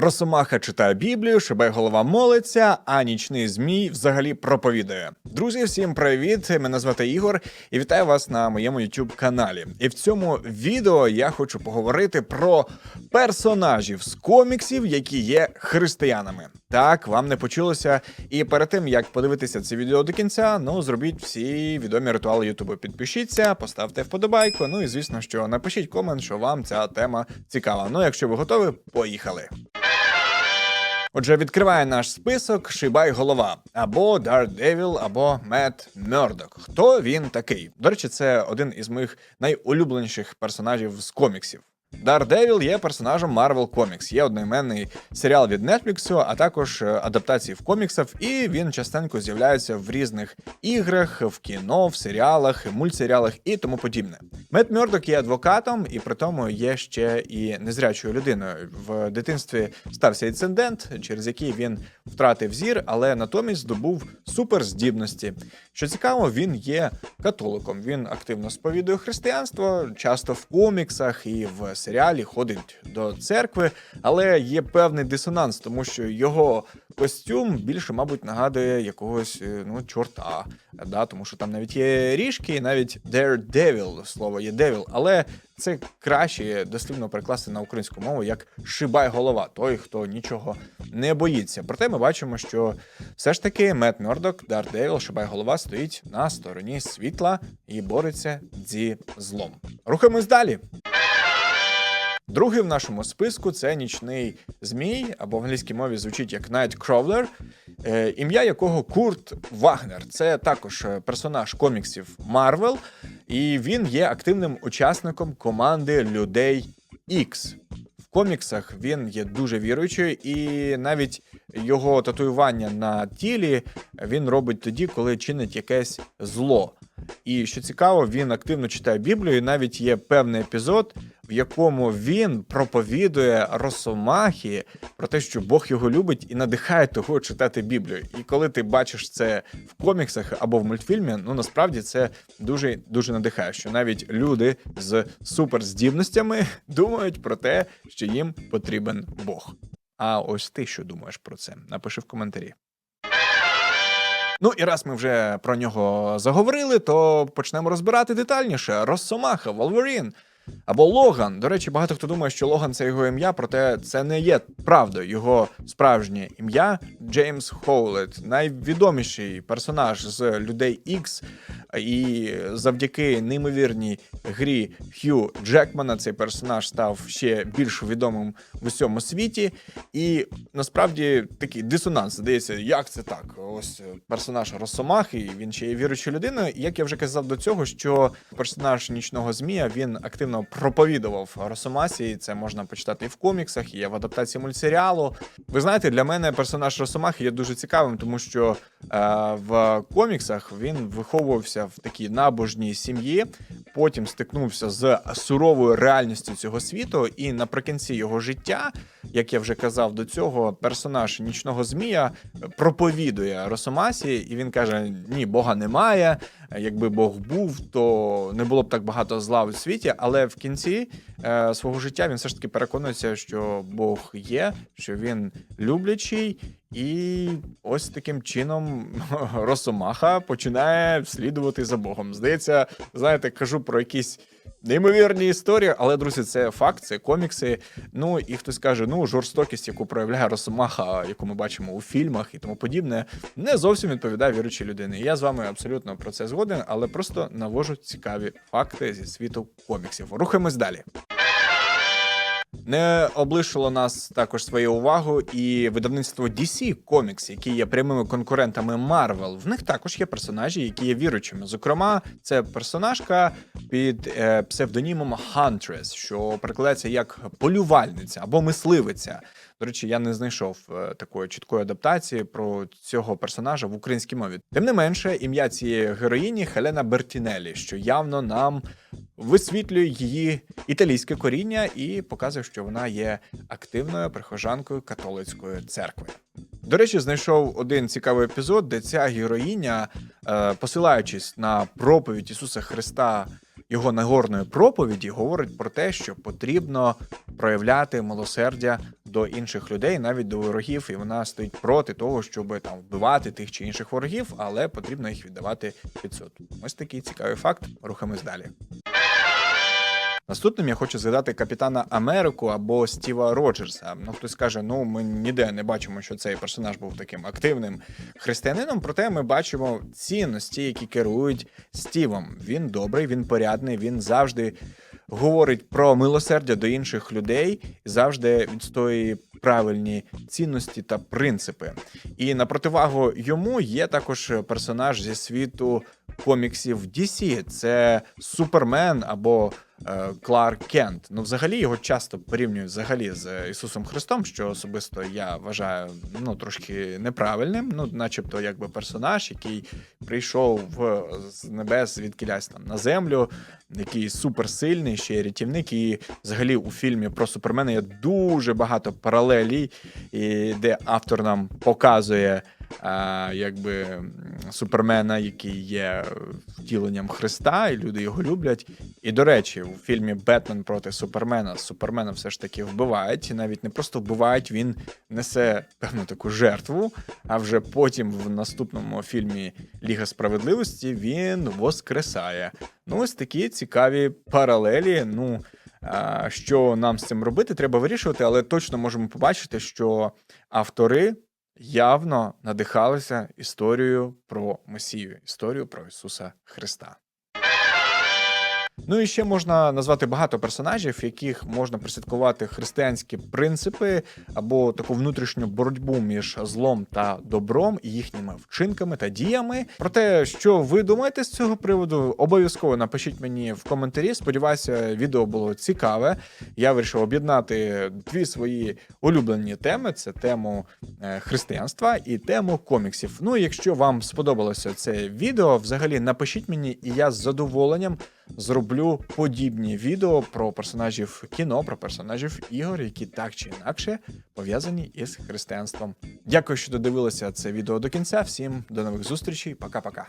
Росомаха читає Біблію, Шибай голова молиться, а нічний змій взагалі проповідує. Друзі, всім привіт! Мене звати Ігор і вітаю вас на моєму youtube каналі. І в цьому відео я хочу поговорити про персонажів з коміксів, які є християнами. Так, вам не почулося. І перед тим як подивитися це відео до кінця, ну зробіть всі відомі ритуали Ютубу. Підпишіться, поставте вподобайку. Ну і звісно, що напишіть комент, що вам ця тема цікава. Ну, якщо ви готові, поїхали. Отже, відкриває наш список Шибай голова або Daredevil, або Мет Мердок. Хто він такий? До речі, це один із моїх найулюбленіших персонажів з коміксів. Daredevil є персонажем Marvel Comics. Є одноіменний серіал від Netflix, а також е, адаптації в коміксах, і він частенько з'являється в різних іграх, в кіно, в серіалах, мультсеріалах і тому подібне. Мет Мьордок є адвокатом, і при тому є ще і незрячою людиною. В дитинстві стався інцидент, через який він втратив зір, але натомість здобув суперздібності. Що цікаво, він є католиком. Він активно сповідує християнство, часто в коміксах і в серіалі ходить до церкви, але є певний дисонанс, тому що його костюм більше, мабуть, нагадує якогось е, ну, чорта. Да? Тому що там навіть є ріжки, і навіть Daredevil, слово є devil, але це краще дослівно перекласти на українську мову як шибай голова, той, хто нічого не боїться. Проте ми бачимо, що все ж таки Мет Мьордок, Daredevil, шибай голова стоїть на стороні світла і бореться зі злом. Рухаємось далі. Другий в нашому списку це нічний змій, або в англійській мові звучить як Nightcrawler, е, ім'я якого Курт Вагнер. Це також е, персонаж коміксів Marvel, і він є активним учасником команди людей X. В коміксах він є дуже віруючий, і навіть його татуювання на тілі він робить тоді, коли чинить якесь зло. І що цікаво, він активно читає Біблію, і навіть є певний епізод, в якому він проповідує Росомахі про те, що Бог його любить і надихає того читати Біблію. І коли ти бачиш це в коміксах або в мультфільмі, ну насправді це дуже дуже надихає, що навіть люди з суперздібностями думають про те, що їм потрібен Бог. А ось ти що думаєш про це? Напиши в коментарі. Ну і раз ми вже про нього заговорили, то почнемо розбирати детальніше. Росомаха, Волверін або Логан. До речі, багато хто думає, що Логан це його ім'я, проте це не є правдою. Його справжнє ім'я Джеймс Хоулет, найвідоміший персонаж з людей X, і завдяки неймовірній грі Хью Джекмана цей персонаж став ще більш відомим в усьому світі. І насправді такий дисонанс здається, як це так? Ось персонаж Росомахи, він ще є віруючою людиною. І як я вже казав до цього, що персонаж нічного змія він активно проповідував Росомасі. і Це можна почитати і в коміксах, і в адаптації мультсеріалу. Ви знаєте, для мене персонаж Росомахи є дуже цікавим, тому що е, в коміксах він виховувався в такій набожній сім'ї, потім стикнувся з суровою реальністю цього світу, і наприкінці його життя, як я вже казав до цього, персонаж нічного змія проповідує Росомасі, і він каже: Ні, Бога немає. Якби Бог був, то не було б так багато зла у світі. Але в кінці е, свого життя він все ж таки переконується, що Бог є, що він люблячий. І ось таким чином Росомаха починає слідувати за Богом. Здається, знаєте, кажу про якісь неймовірні історії, але друзі, це факт, це комікси. Ну і хтось каже, ну жорстокість, яку проявляє Росомаха, яку ми бачимо у фільмах і тому подібне, не зовсім відповідає віруючій людини. Я з вами абсолютно про це згоден, але просто навожу цікаві факти зі світу коміксів. Рухаємось далі. Не облишило нас також своєю увагою і видавництво DC Comics, які є прямими конкурентами Marvel. В них також є персонажі, які є віручими. Зокрема, це персонажка під е, псевдонімом Huntress, що перекладається як полювальниця або мисливиця. До речі, я не знайшов е, такої чіткої адаптації про цього персонажа в українській мові. Тим не менше, ім'я цієї героїні Хелена Бертінелі, що явно нам висвітлює її італійське коріння і показує, що вона є активною прихожанкою католицької церкви. До речі, знайшов один цікавий епізод, де ця героїня, е, посилаючись на проповідь Ісуса Христа, його нагорної проповіді, говорить про те, що потрібно проявляти милосердя до інших людей, навіть до ворогів, і вона стоїть проти того, щоб там вбивати тих чи інших ворогів, але потрібно їх віддавати під суд. Ось такий цікавий факт. Рухаємось далі. Наступним я хочу згадати капітана Америку або Стіва Роджерса. Ну, хтось каже, ну ми ніде не бачимо, що цей персонаж був таким активним християнином. Проте ми бачимо цінності, які керують Стівом. Він добрий, він порядний, він завжди говорить про милосердя до інших людей завжди відстоює правильні цінності та принципи. І на противагу йому є також персонаж зі світу коміксів DC. Це Супермен або е, Кларк Кент. Ну, взагалі його часто порівнюють взагалі з Ісусом Христом, що особисто я вважаю ну трошки неправильним. Ну, начебто, якби персонаж, який прийшов з небес звідкілясь там на землю, який суперсильний, ще й рятівник. І взагалі у фільмі про Супермена є дуже багато паралелій, і де автор нам показує. А, якби супермена, який є втіленням Христа, і люди його люблять. І до речі, у фільмі Бетмен проти Супермена Супермена все ж таки вбивають, і навіть не просто вбивають, він несе певну таку жертву. А вже потім в наступному фільмі Ліга справедливості він воскресає. Ну, ось такі цікаві паралелі. Ну. Що нам з цим робити, треба вирішувати, але точно можемо побачити, що автори явно надихалися історією про Месію, історію про Ісуса Христа. Ну і ще можна назвати багато персонажів, яких можна присвяткувати християнські принципи або таку внутрішню боротьбу між злом та добром і їхніми вчинками та діями. Про те, що ви думаєте з цього приводу, обов'язково напишіть мені в коментарі. Сподіваюся, відео було цікаве. Я вирішив об'єднати дві свої улюблені теми: це тему е, християнства і тему коміксів. Ну і якщо вам сподобалося це відео, взагалі напишіть мені, і я з задоволенням зроблю подібні відео про персонажів кіно, про персонажів ігор, які так чи інакше пов'язані із християнством. Дякую, що додивилися це відео до кінця. Всім до нових зустрічей. Пока-пока.